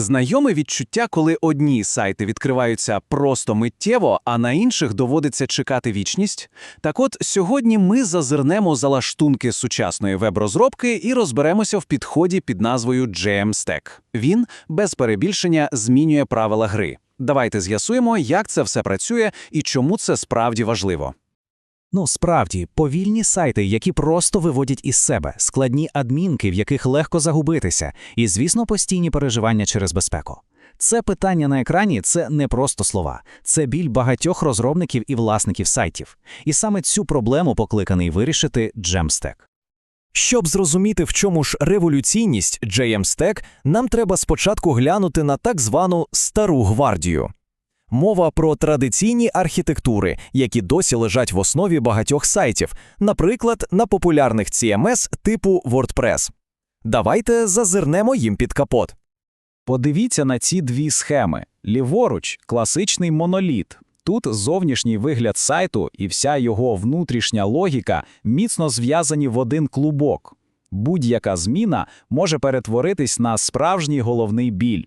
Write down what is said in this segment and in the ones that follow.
Знайоме відчуття, коли одні сайти відкриваються просто миттєво, а на інших доводиться чекати вічність. Так от сьогодні ми зазирнемо за лаштунки сучасної веб-розробки і розберемося в підході під назвою JMStack. Він без перебільшення змінює правила гри. Давайте з'ясуємо, як це все працює і чому це справді важливо. Ну, справді, повільні сайти, які просто виводять із себе, складні адмінки, в яких легко загубитися, і, звісно, постійні переживання через безпеку. Це питання на екрані це не просто слова, це біль багатьох розробників і власників сайтів. І саме цю проблему покликаний вирішити Jamstack. Щоб зрозуміти, в чому ж революційність JM-Stack, нам треба спочатку глянути на так звану стару гвардію. Мова про традиційні архітектури, які досі лежать в основі багатьох сайтів, наприклад, на популярних CMS типу WordPress. Давайте зазирнемо їм під капот. Подивіться на ці дві схеми. Ліворуч класичний моноліт. Тут зовнішній вигляд сайту і вся його внутрішня логіка міцно зв'язані в один клубок. Будь-яка зміна може перетворитись на справжній головний біль.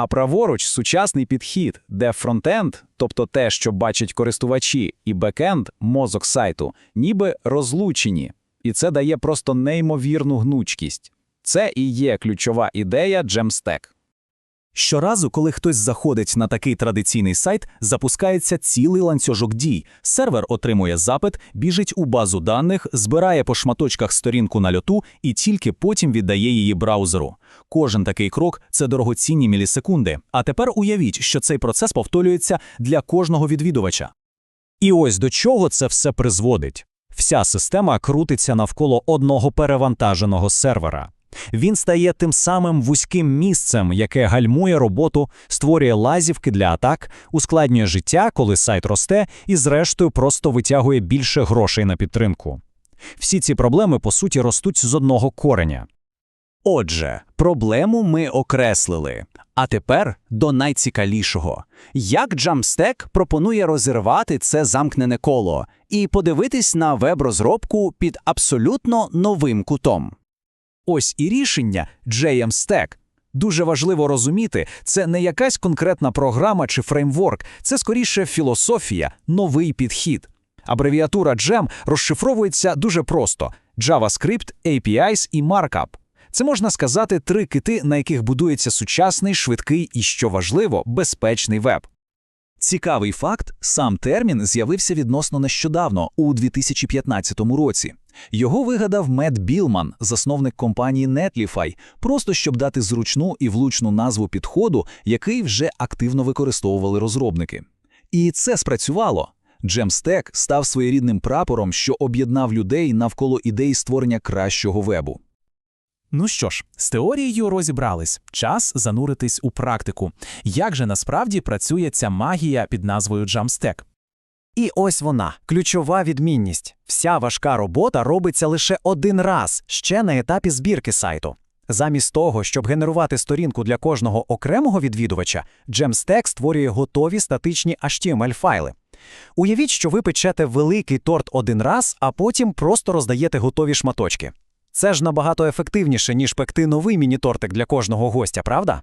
А праворуч сучасний підхід, де фронтенд, тобто те, що бачать користувачі, і бекенд, мозок сайту, ніби розлучені. І це дає просто неймовірну гнучкість. Це і є ключова ідея Jamstack. Щоразу, коли хтось заходить на такий традиційний сайт, запускається цілий ланцюжок дій. Сервер отримує запит, біжить у базу даних, збирає по шматочках сторінку на льоту і тільки потім віддає її браузеру. Кожен такий крок це дорогоцінні мілісекунди. А тепер уявіть, що цей процес повторюється для кожного відвідувача. І ось до чого це все призводить. Вся система крутиться навколо одного перевантаженого сервера. Він стає тим самим вузьким місцем, яке гальмує роботу, створює лазівки для атак, ускладнює життя, коли сайт росте, і, зрештою, просто витягує більше грошей на підтримку. Всі ці проблеми, по суті, ростуть з одного кореня. Отже, проблему ми окреслили. А тепер до найцікавішого. Як Jamstack пропонує розірвати це замкнене коло і подивитись на веб-розробку під абсолютно новим кутом. Ось і рішення JMStack. Дуже важливо розуміти, це не якась конкретна програма чи фреймворк, це скоріше філософія, новий підхід. Абревіатура JAM розшифровується дуже просто: JavaScript, APIs і Markup. Це можна сказати три кити, на яких будується сучасний, швидкий і, що важливо, безпечний веб. Цікавий факт: сам термін з'явився відносно нещодавно, у 2015 році. Його вигадав Мед Білман, засновник компанії Netlify, просто щоб дати зручну і влучну назву підходу, який вже активно використовували розробники. І це спрацювало. Jamstack став своєрідним прапором, що об'єднав людей навколо ідей створення кращого вебу. Ну що ж, з теорією розібрались. Час зануритись у практику. Як же насправді працює ця магія під назвою Jamstack? І ось вона, ключова відмінність. Вся важка робота робиться лише один раз, ще на етапі збірки сайту. Замість того, щоб генерувати сторінку для кожного окремого відвідувача, Jamstack створює готові статичні HTML-файли. Уявіть, що ви печете великий торт один раз, а потім просто роздаєте готові шматочки. Це ж набагато ефективніше, ніж пекти новий міні-тортик для кожного гостя, правда?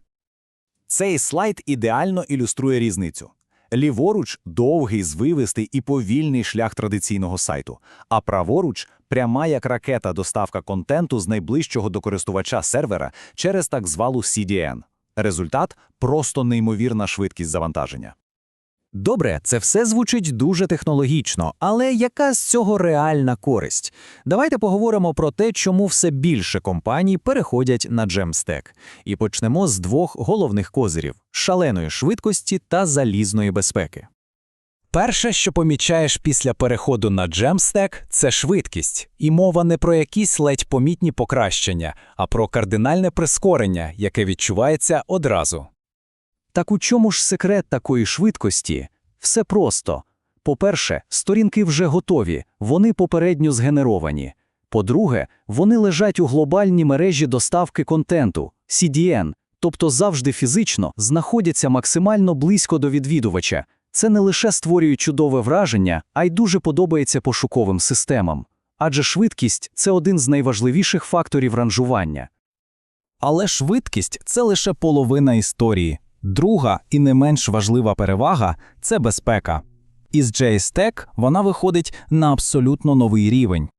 Цей слайд ідеально ілюструє різницю. Ліворуч довгий, звивистий і повільний шлях традиційного сайту, а праворуч пряма як ракета доставка контенту з найближчого до користувача сервера через так звалу CDN. Результат просто неймовірна швидкість завантаження. Добре, це все звучить дуже технологічно, але яка з цього реальна користь? Давайте поговоримо про те, чому все більше компаній переходять на Jamstack. І почнемо з двох головних козирів шаленої швидкості та залізної безпеки. Перше, що помічаєш після переходу на Jamstack, це швидкість, і мова не про якісь ледь помітні покращення, а про кардинальне прискорення, яке відчувається одразу. Так у чому ж секрет такої швидкості? Все просто. По-перше, сторінки вже готові, вони попередньо згенеровані. По-друге, вони лежать у глобальній мережі доставки контенту CDN, тобто завжди фізично знаходяться максимально близько до відвідувача. Це не лише створює чудове враження, а й дуже подобається пошуковим системам. Адже швидкість це один з найважливіших факторів ранжування. Але швидкість це лише половина історії. Друга і не менш важлива перевага це безпека. Із JSTEC вона виходить на абсолютно новий рівень.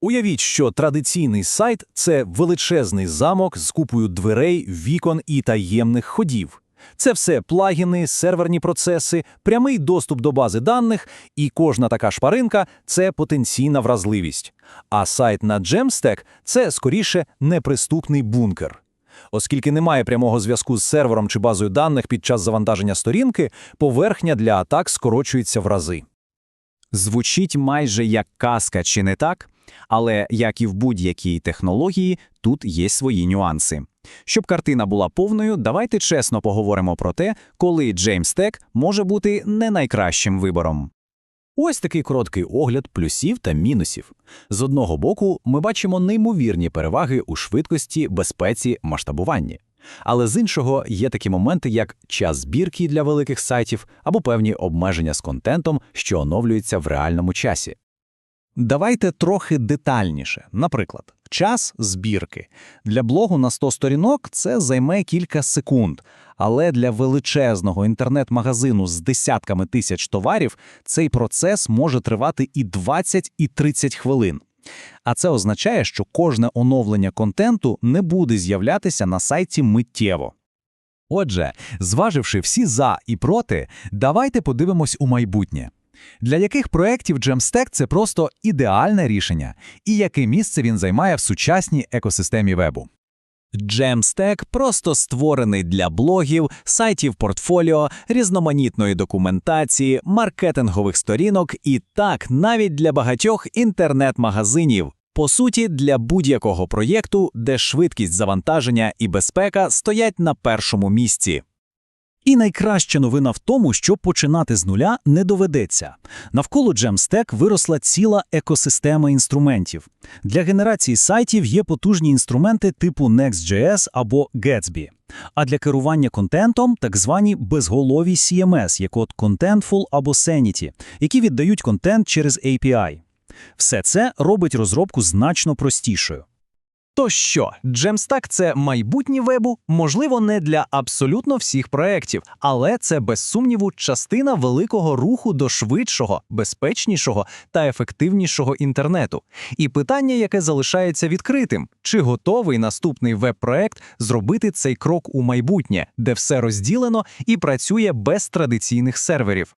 Уявіть, що традиційний сайт це величезний замок з купою дверей, вікон і таємних ходів. Це все плагіни, серверні процеси, прямий доступ до бази даних, і кожна така шпаринка це потенційна вразливість. А сайт на Jamstack – це скоріше неприступний бункер. Оскільки немає прямого зв'язку з сервером чи базою даних під час завантаження сторінки, поверхня для атак скорочується в рази. Звучить майже як казка, чи не так? Але, як і в будь-якій технології, тут є свої нюанси. Щоб картина була повною, давайте чесно поговоримо про те, коли JamStack може бути не найкращим вибором. Ось такий короткий огляд плюсів та мінусів. З одного боку, ми бачимо неймовірні переваги у швидкості, безпеці, масштабуванні. Але з іншого є такі моменти, як час збірки для великих сайтів або певні обмеження з контентом, що оновлюється в реальному часі. Давайте трохи детальніше. Наприклад, час збірки. Для блогу на 100 сторінок це займе кілька секунд, але для величезного інтернет-магазину з десятками тисяч товарів цей процес може тривати і 20, і 30 хвилин. А це означає, що кожне оновлення контенту не буде з'являтися на сайті миттєво. Отже, зваживши всі за і проти, давайте подивимось у майбутнє. Для яких проєктів Jamstack – це просто ідеальне рішення, і яке місце він займає в сучасній екосистемі вебу? Jamstack просто створений для блогів, сайтів портфоліо, різноманітної документації, маркетингових сторінок і так навіть для багатьох інтернет-магазинів. По суті, для будь-якого проєкту, де швидкість завантаження і безпека стоять на першому місці. І найкраща новина в тому, що починати з нуля не доведеться. Навколо Jamstack виросла ціла екосистема інструментів. Для генерації сайтів є потужні інструменти типу Next.js або Gatsby. А для керування контентом так звані безголові CMS, як от Contentful або Sanity, які віддають контент через API. Все це робить розробку значно простішою. То що, Jamstack – це майбутнє вебу? Можливо, не для абсолютно всіх проєктів, але це, без сумніву, частина великого руху до швидшого, безпечнішого та ефективнішого інтернету. І питання, яке залишається відкритим: чи готовий наступний веб-проект зробити цей крок у майбутнє, де все розділено і працює без традиційних серверів?